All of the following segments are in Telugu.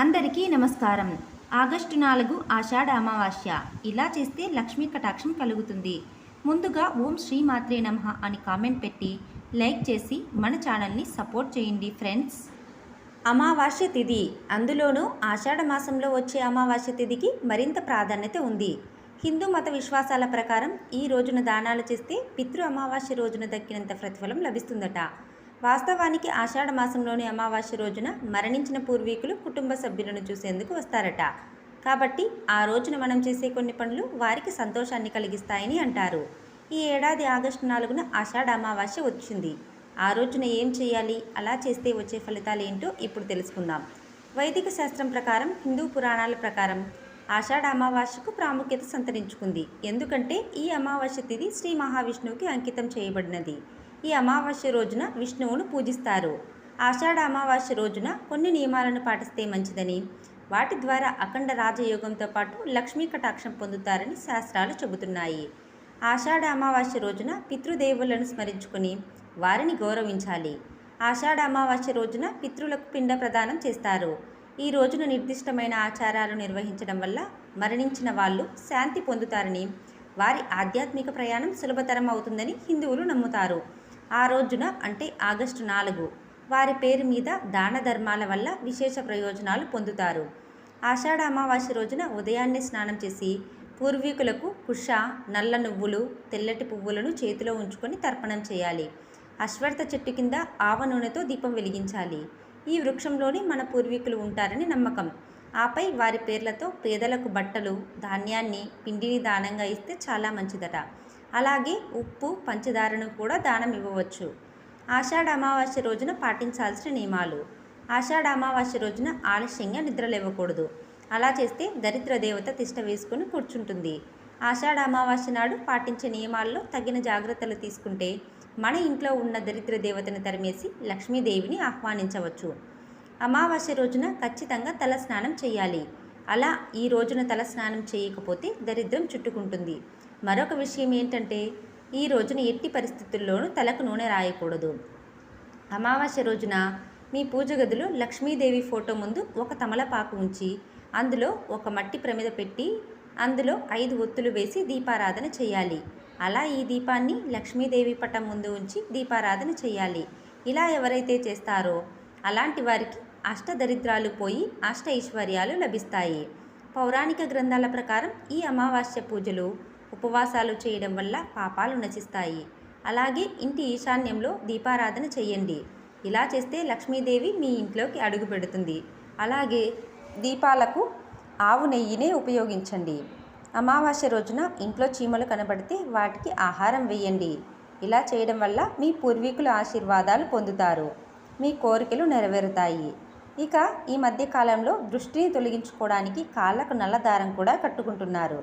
అందరికీ నమస్కారం. ఆగస్టు నాలుగు ఆషాఢ అమావాస్య. ఇలా చేస్తే లక్ష్మీ కటాక్షం కలుగుతుంది. ముందుగా ఓం శ్రీ మాత్రే నమః అని కామెంట్ పెట్టి లైక్ చేసి మన ఛానల్ని సపోర్ట్ చేయండి ఫ్రెండ్స్. అమావాస్య తిథి అందులోనూ ఆషాఢ మాసంలో వచ్చే అమావాస్య తిథికి మరింత ప్రాధాన్యత ఉంది. హిందూ మత విశ్వాసాల ప్రకారం ఈ రోజున దానాలు చేస్తే పితృ అమావాస్య రోజున దక్కినంత ప్రతిఫలం లభిస్తుందట. వాస్తవానికి ఆషాఢ మాసంలోని అమావాస్య రోజున మరణించిన పూర్వీకులు కుటుంబ సభ్యులను చూసేందుకు వస్తారట. కాబట్టి ఆ రోజున మనం చేసే కొన్ని పనులు వారికి సంతోషాన్ని కలిగిస్తాయని అంటారు. ఈ ఏడాది ఆగస్టు నాలుగున ఆషాఢ అమావాస్య వచ్చింది. ఆ రోజున ఏం చేయాలి? అలా చేస్తే వచ్చే ఫలితాలు ఏంటో ఇప్పుడు తెలుసుకుందాం. వైదిక శాస్త్రం ప్రకారం హిందూ పురాణాల ప్రకారం ఆషాఢ అమావాస్యకు ప్రాముఖ్యత సంతరించుకుంది. ఎందుకంటే ఈ అమావాస్య తిథి శ్రీ మహావిష్ణువుకి అంకితం చేయబడినది. ఈ అమావాస్య రోజున విష్ణువును పూజిస్తారు. ఆషాఢ అమావాస్య రోజున కొన్ని నియమాలను పాటిస్తే మంచిదని వాటి ద్వారా అఖండ రాజయోగంతో పాటు లక్ష్మీ కటాక్షం పొందుతారని శాస్త్రాలు చెబుతున్నాయి. ఆషాఢ అమావాస్య రోజున పితృదేవులను స్మరించుకుని వారిని గౌరవించాలి. ఆషాఢ అమావాస్య రోజున పితృలకు పిండ ప్రదానం చేస్తారు. ఈ రోజున నిర్దిష్టమైన ఆచారాలు నిర్వహించడం వల్ల మరణించిన వాళ్ళు శాంతి పొందుతారని వారి ఆధ్యాత్మిక ప్రయాణం సులభతరం అవుతుందని హిందువులు నమ్ముతారు. ఆ రోజున అంటే ఆగస్టు నాలుగు వారి పేరు మీద దాన ధర్మాల వల్ల విశేష ప్రయోజనాలు పొందుతారు. ఆషాఢ అమావాస్య రోజున ఉదయాన్నే స్నానం చేసి పూర్వీకులకు కుష నల్ల నువ్వులు తెల్లటి పువ్వులను చేతిలో ఉంచుకొని తర్పణం చేయాలి. అశ్వర్థ చెట్టు కింద ఆవ నూనెతో దీపం వెలిగించాలి. ఈ వృక్షంలోనే మన పూర్వీకులు ఉంటారని నమ్మకం. ఆపై వారి పేర్లతో పేదలకు బట్టలు ధాన్యాన్ని పిండిని దానంగా ఇస్తే చాలా మంచిదట. అలాగే ఉప్పు పంచదారను కూడా దానం ఇవ్వవచ్చు. ఆషాఢ అమావాస్య రోజున పాటించాల్సిన నియమాలు. ఆషాఢ అమావాస్య రోజున ఆలస్యంగా నిద్రలేవకూడదు అలా చేస్తే దరిద్ర దేవత తిష్ట వేసుకుని కూర్చుంటుంది. ఆషాఢ అమావాస్య నాడు పాటించే నియమాల్లో తగిన జాగ్రత్తలు తీసుకుంటే మన ఇంట్లో ఉన్న దరిద్ర దేవతను తరిమేసి లక్ష్మీదేవిని ఆహ్వానించవచ్చు. అమావాస్య రోజున ఖచ్చితంగా తల స్నానం చేయాలి. అలా ఈ రోజున తల స్నానం చేయకపోతే దరిద్రం చుట్టుకుంటుంది. మరొక విషయం ఏంటంటే ఈ రోజున ఎట్టి పరిస్థితుల్లోనూ తలకు నూనె రాయకూడదు. అమావాస్య రోజున మీ పూజ గదిలో లక్ష్మీదేవి ఫోటో ముందు ఒక తమలపాకు ఉంచి అందులో ఒక మట్టి ప్రమిద పెట్టి అందులో ఐదు ఒత్తులు వేసి దీపారాధన చేయాలి. అలా ఈ దీపాన్ని లక్ష్మీదేవి పటం ముందు ఉంచి దీపారాధన చేయాలి. ఇలా ఎవరైతే చేస్తారో అలాంటి వారికి అష్టదరిద్రాలు పోయి అష్ట ఐశ్వర్యాలు లభిస్తాయి. పౌరాణిక గ్రంథాల ప్రకారం ఈ అమావాస్య పూజలు ఉపవాసాలు చేయడం వల్ల పాపాలు నశిస్తాయి. అలాగే ఇంటి ఈశాన్యంలో దీపారాధన చేయండి. ఇలా చేస్తే లక్ష్మీదేవి మీ ఇంట్లోకి అడుగు పెడుతుంది. అలాగే దీపాలకు ఆవు నెయ్యినే ఉపయోగించండి. అమావాస్య రోజున ఇంట్లో చీమలు కనబడితే వాటికి ఆహారం వేయండి. ఇలా చేయడం వల్ల మీ పూర్వీకుల ఆశీర్వాదాలు పొందుతారు. మీ కోరికలు నెరవేరుతాయి. ఇక ఈ మధ్య కాలంలో దృష్టిని తొలగించుకోవడానికి కాళ్ళకు నల్ల దారం కూడా కట్టుకుంటున్నారు.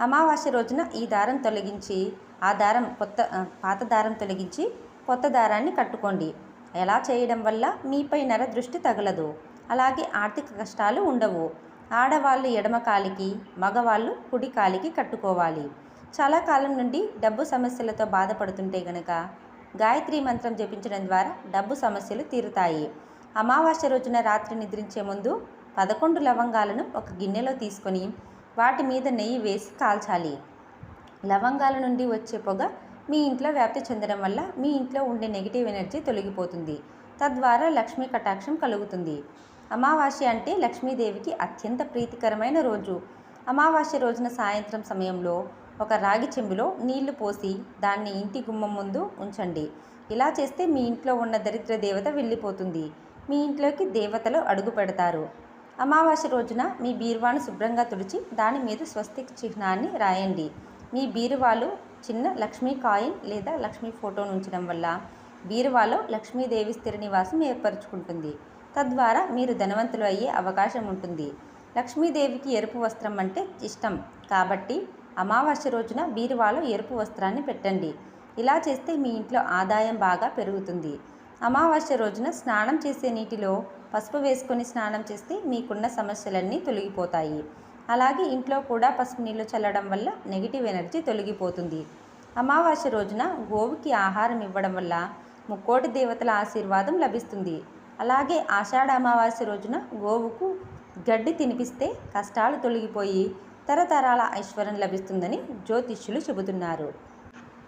అమావాస్య రోజున ఈ దారం తొలగించి ఆ దారం కొత్త పాత దారం తొలగించి కొత్త దారాన్ని కట్టుకోండి. ఎలా చేయడం వల్ల మీపై నర దృష్టి తగలదు. అలాగే ఆర్థిక కష్టాలు ఉండవు. ఆడవాళ్ళు ఎడమ కాలికి మగవాళ్ళు కుడి కాలికి కట్టుకోవాలి. చాలా కాలం నుండి డబ్బు సమస్యలతో బాధపడుతుంటే గనక గాయత్రి మంత్రం జపించడం ద్వారా డబ్బు సమస్యలు తీరుతాయి. అమావాస్య రోజున రాత్రి నిద్రించే ముందు పదకొండు లవంగాలను ఒక గిన్నెలో తీసుకొని వాటి మీద నెయ్యి వేసి కాల్చాలి. లవంగాల నుండి వచ్చే పొగ మీ ఇంట్లో వ్యాప్తి చెందడం వల్ల మీ ఇంట్లో ఉండే నెగిటివ్ ఎనర్జీ తొలగిపోతుంది. తద్వారా లక్ష్మీ కటాక్షం కలుగుతుంది. అమావాస్య అంటే లక్ష్మీదేవికి అత్యంత ప్రీతికరమైన రోజు. అమావాస్య రోజున సాయంత్రం సమయంలో ఒక రాగి చెంబులో నీళ్ళు పోసి దాన్ని ఇంటి గుమ్మం ముందు ఉంచండి. ఇలా చేస్తే మీ ఇంట్లో ఉన్న దరిద్ర దేవత వెళ్ళిపోతుంది. మీ ఇంట్లోకి దేవతలు అడుగు పెడతారు. అమావాస్య రోజున మీ బీరువాను శుభ్రంగా తుడిచి దాని మీద స్వస్తిక్ చిహ్నాన్ని రాయండి. మీ బీరువాలు చిన్న లక్ష్మీ కాయిన్ లేదా లక్ష్మీ ఫోటోను ఉంచడం వల్ల బీరువాలో లక్ష్మీదేవి స్థిర నివాసం ఏర్పరచుకుంటుంది. తద్వారా మీరు ధనవంతులు అయ్యే అవకాశం ఉంటుంది. లక్ష్మీదేవికి ఎరుపు వస్త్రం అంటే ఇష్టం. కాబట్టి అమావాస్య రోజున బీరువాలో ఎరుపు వస్త్రాన్ని పెట్టండి. ఇలా చేస్తే మీ ఇంట్లో ఆదాయం బాగా పెరుగుతుంది. అమావాస్య రోజున స్నానం చేసే నీటిలో పసుపు వేసుకొని స్నానం చేస్తే మీకున్న సమస్యలన్నీ తొలగిపోతాయి. అలాగే ఇంట్లో కూడా పసుపు నీళ్ళు చల్లడం వల్ల నెగిటివ్ ఎనర్జీ తొలగిపోతుంది. అమావాస్య రోజున గోవుకి ఆహారం ఇవ్వడం వల్ల ముక్కోటి దేవతల ఆశీర్వాదం లభిస్తుంది. అలాగే ఆషాఢ అమావాస్య రోజున గోవుకు గడ్డి తినిపిస్తే కష్టాలు తొలగిపోయి తరతరాల ఐశ్వర్యం లభిస్తుందని జ్యోతిష్యులు చెబుతున్నారు.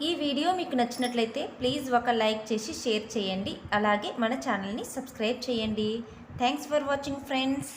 ఈ వీడియో మీకు నచ్చినట్లయితే ప్లీజ్ ఒక లైక్ చేసి షేర్ చేయండి. అలాగే మన ఛానల్ని సబ్స్క్రైబ్ చేయండి. Thanks for watching friends